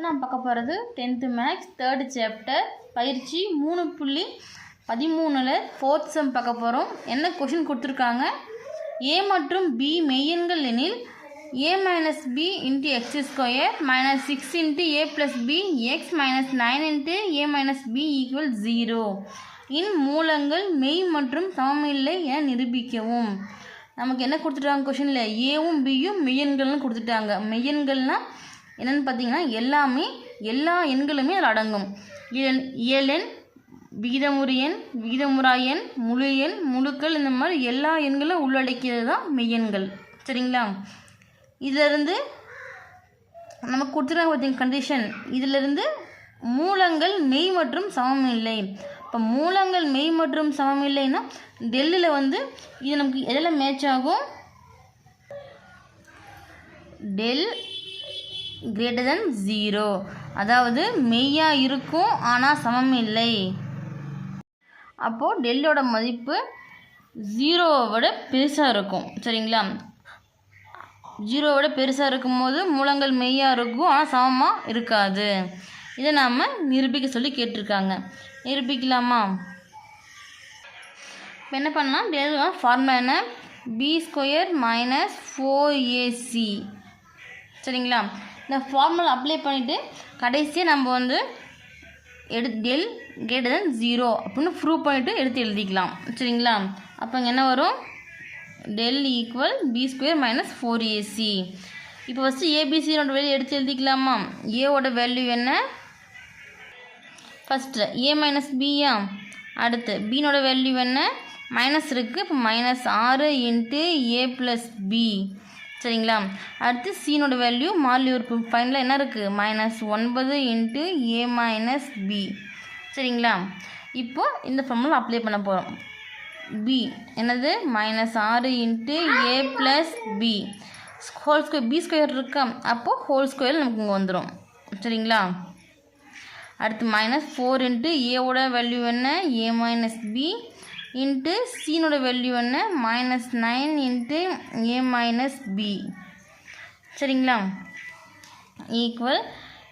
இப்போ நான் பார்க்க போகிறது டென்த்து மேக்ஸ் தேர்டு சாப்டர் பயிற்சி மூணு புள்ளி பதிமூணில் ஃபோர்த் செம் பார்க்க போகிறோம். என்ன கொஷின் கொடுத்துருக்காங்க? ஏ மற்றும் பி மெய்யெண்கள் எனில் A minus B into x square minus six into A plus B x minus nine into A minus B equal zero இன் மூலங்கள் மெய் மற்றும் சமமில்லை என நிரூபிக்கவும். நமக்கு என்ன கொடுத்துட்டாங்க கொஷினில் ஏவும் பியும் மெய்யன்கள்னு கொடுத்துட்டாங்க. மெய்யன்கள்னால் என்னென்னு பார்த்தீங்கன்னா எல்லாமே எல்லா எண்களுமே அதில் அடங்கும். இயல் இயலெண் விகிதமுறு எண் விகிதமுறா எண் முழு எண் முழுக்கள் இந்த மாதிரி எல்லா எண்களும் உள்ளடக்கியது தான் மெய்யெண்கள் சரிங்களா? இதிலிருந்து நமக்கு கொடுத்துருக்காங்க பார்த்தீங்க கண்டிஷன் இதிலிருந்து மூலங்கள் மெய் மற்றும் சமமில்லை இப்போ மூலங்கள் மெய் மற்றும் சமமில்லைன்னா டெல்லியில் வந்து இது நமக்கு எதில் மேட்ச் ஆகும்? டெல் கிரேட்டர் தென் ஜீரோ அதாவது மெய்யாக இருக்கும் ஆனால் சமம் இல்லை. அப்போது டெல்லியோட மதிப்பு ஜீரோவை விட பெருசாக இருக்கும் சரிங்களா? ஜீரோவை விட பெருசாக இருக்கும்போது மூலங்கள் மெய்யாக இருக்கும் ஆனால் சமமாக இருக்காது. இதை நாம் நிரூபிக்க சொல்லி கேட்டிருக்காங்க. நிரூபிக்கலாமா? இப்போ என்ன பண்ணலாம்? டெல்லியோட ஃபார்முலா என்ன? B square minus four AC சரிங்களா? இந்த ஃபார்முலா அப்ளை பண்ணிவிட்டு கடைசியாக நம்ம வந்து எடு டெல் கிரேட்டர் தென் ஜீரோ அப்படின்னு ப்ரூவ் பண்ணிவிட்டு எடுத்து எழுதிக்கலாம். சரிங்களா? அப்போ இங்கே என்ன வரும்? Del equal B square minus four AC இப்போ ஃபஸ்ட்டு ஏபிசியோட வேல்யூ எடுத்து எழுதிக்கலாமா? ஏவோட வேல்யூ என்ன? ஃபஸ்ட்டு ஏ மைனஸ் பியா அடுத்து பீனோட வேல்யூ என்ன? மைனஸ் இருக்குது இப்போ மைனஸ் ஆறு இன்ட்டு ஏ ப்ளஸ் பி சரிங்களா? அடுத்து சீனோட வேல்யூ மாறிலி உறுப்பு ஃபைனலாக என்ன இருக்குது மைனஸ் ஒன்பது இன்ட்டு ஏ மைனஸ் பி சரிங்களா? இப்போது இந்த ஃபார்முலா அப்ளை பண்ண போகிறோம் பி என்னது? மைனஸ் ஆறு into A plus B whole square B square இருக்கா? அப்போது ஹோல் ஸ்கொயர் நமக்கு இங்கே வந்துடும் சரிங்களா? அடுத்து மைனஸ் ஃபோர் இன்ட்டு ஏவோட வேல்யூ என்ன? ஏ மைனஸ் பி இன்ட்டு சீனோட வேல்யூ என்ன? Minus nine into A minus B சரிங்களா? ஈக்குவல்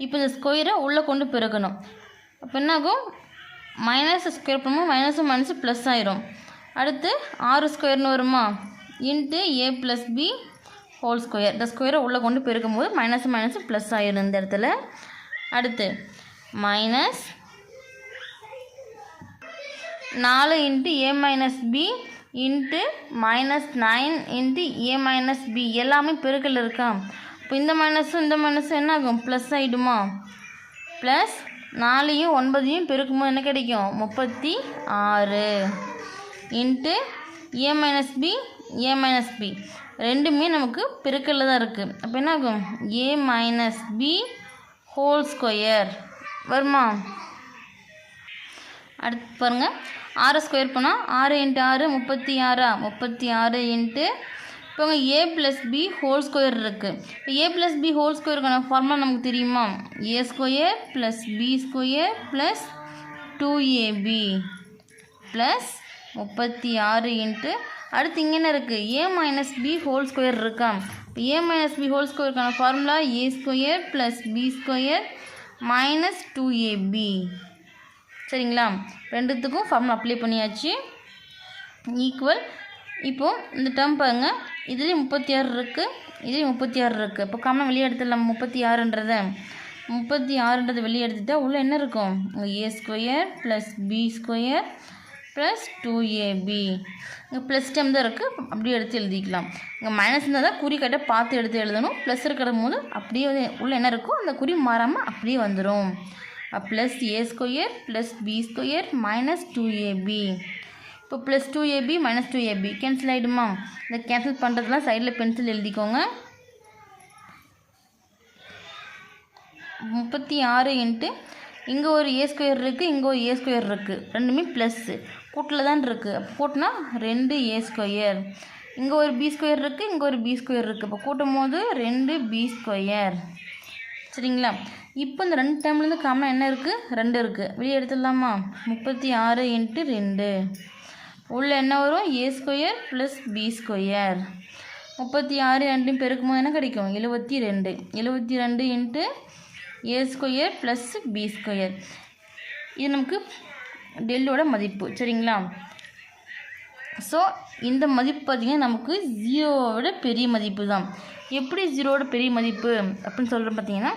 இப்போ இந்த ஸ்கொயரை உள்ளே கொண்டு பிறக்கணும் அப்போ என்னாகும்? மைனஸ் ஸ்கொயர் பண்ணும்போது மைனஸும் மைனஸும் ப்ளஸ் ஆயிரும். அடுத்து ஆறு ஸ்கொயர்னு வருமா? Into A plus B whole square இந்த ஸ்கொயரை உள்ளே கொண்டு பெருக்கும் போது மைனஸ் மைனஸ் ப்ளஸ் ஆயிரும் இந்த இடத்துல. அடுத்து மைனஸ் நாலு into A minus B into minus nine into A minus B எல்லாமே பெருக்கல் இருக்கா? இப்போ இந்த மைனஸும் இந்த மைனஸும் என்ன ஆகும் ப்ளஸ் ஆகிடுமா ப்ளஸ் நாலையும் ஒன்பதையும் பெருக்கும்போது என்ன கிடைக்கும்? முப்பத்தி ஆறு. Into A minus B A minus B ரெண்டுமே நமக்கு பெருக்கல்ல தான் இருக்குது அப்போ என்ன ஆகும் A minus B whole square வருமா? அடுத்து பாருங்கள் ஆறு ஸ்கொயர் பண்ணால் ஆறு இன்ட்டு ஆறு முப்பத்தி ஆறா? முப்பத்தி ஆறு இன்ட்டு இப்போ A plus B whole square இருக்குது இப்போ ஏ ப்ளஸ் பி ஹோல் ஸ்கொயருக்கான ஃபார்முலா நமக்கு தெரியுமா? A square plus B square plus two AB plus முப்பத்தி ஆறு இன்ட்டு அடுத்து இங்கே என்ன இருக்குது A minus B whole square இருக்கா? இப்போ A minus B whole ஸ்கொயருக்கான formula A square plus B square minus two AB சரிங்களா? ரெண்டுத்துக்கும் ஃபார்முலா அப்ளை பண்ணியாச்சு. ஈக்குவல் இப்போது இந்த டேர்ம் பாருங்க. இதுலேயும் முப்பத்தி ஆறு இருக்குது இதுலேயும் முப்பத்தி ஆறு இருக்குது இப்போ காமனாக வெளியே எடுத்துடலாம். முப்பத்தி ஆறுன்றத முப்பத்தி ஆறுன்றது வெளியே எடுத்துட்டா உள்ளே என்ன இருக்கும்? A square plus B square plus two AB இங்கே ப்ளஸ் டைம் தான் இருக்குது அப்படியே எடுத்து எழுதிக்கலாம். இங்கே மைனஸ் இருந்தால் தான் குறி கட்ட பார்த்து எடுத்து எழுதணும். ப்ளஸ் இருக்கிற போது அப்படியே உள்ளே என்ன இருக்கோ அந்த குறி மாறாமல் அப்படியே வந்துடும் plus A square plus B square minus two AB இப்போ plus two AB minus two AB cancel ஆகிடுமா இந்த கேன்சல் பண்ணுறதுலாம் சைடில் பென்சில் எழுதிக்கோங்க. முப்பத்தி ஆறு இன்ட்டு இங்கே ஒரு ஏ ஸ்கொயர் இருக்குது இங்கே ஒரு ஏ ஸ்கொயர் இருக்குது ரெண்டுமே ப்ளஸ்ஸு கூட்டில் தான் இருக்குது கூட்டினா ரெண்டு ஏ ஸ்கொயர் இங்கே ஒரு பி ஸ்கொயர் இருக்குது இங்கே ஒரு பி ஸ்கொயர் இருக்குது இப்போ கூட்டும் போது ரெண்டு பி ஸ்கொயர் சரிங்களா? இப்போ இந்த ரெண்டு டைம்லேருந்து காமனாக என்ன இருக்குது ரெண்டு இருக்குது வெளியே எடுத்துடலாமா? முப்பத்தி ஆறு இன்ட்டு ரெண்டு. உள்ளே என்ன வரும்? A square plus B square முப்பத்தி ஆறு ரெண்டையும் பெருக்கும்போது என்ன கிடைக்கும்? எழுபத்தி ரெண்டு. எழுபத்தி ரெண்டு into A square plus B square இது நமக்கு டெல்லோட மதிப்பு. சரிங்களா? ஸோ இந்த மதிப்பு பார்த்திங்கன்னா நமக்கு ஜீரோவோட பெரிய மதிப்பு தான் எப்படி ஜீரோவோட பெரிய மதிப்பு அப்படின்னு சொல்கிற பார்த்தீங்கன்னா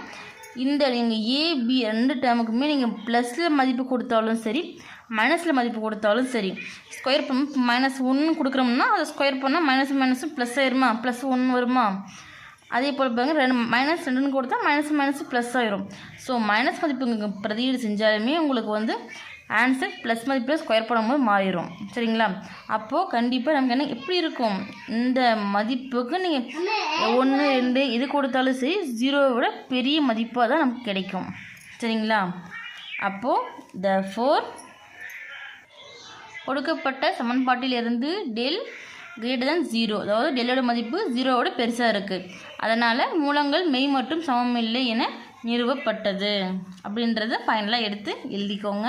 இந்த நீங்கள் ஏபி ரெண்டு டேமுக்குமே நீங்கள் ப்ளஸில் மதிப்பு கொடுத்தாலும் சரி மைனஸில் மதிப்பு கொடுத்தாலும் சரி ஸ்கொயர் பண்ண மைனஸ் ஒன்று கொடுக்குறோம்னா அதை ஸ்கொயர் பண்ணால் மைனஸ் மைனஸும் ப்ளஸ் ஆயிருமா? ப்ளஸ் ஒன்று வருமா? அதே போல் பாருங்கள் ரெண்டு மைனஸ் ரெண்டுன்னு கொடுத்தா மைனஸ் மைனஸ் ப்ளஸ் ஆயிரும். ஸோ மைனஸ் மதிப்பு பிரதியீடு செஞ்சாலுமே உங்களுக்கு வந்து ஆன்சர் ப்ளஸ் மதிப்பில் ஸ்கொயர் பண்ணும்போது மாறிடும் சரிங்களா? அப்போது கண்டிப்பாக நமக்கு என்ன எப்படி இருக்கும்? இந்த மதிப்புக்கு நீங்கள் ஒன்று ரெண்டு இது கொடுத்தாலும் சரி ஜீரோவை விட பெரிய மதிப்பாக தான் நமக்கு கிடைக்கும். சரிங்களா? அப்போது த ஃபோர் கொடுக்கப்பட்ட சமன்பாட்டிலிருந்து டெல் கிரேட்டர் தன் ஜீரோ அதாவது டெல்லோட மதிப்பு ஜீரோவோட பெருசாக இருக்குது அதனால் மூலங்கள் மெய் மற்றும் சமமில்லை என நிறுவப்பட்டது. அப்படின்றத ஃபைனலாக எடுத்து எழுதிக்கோங்க.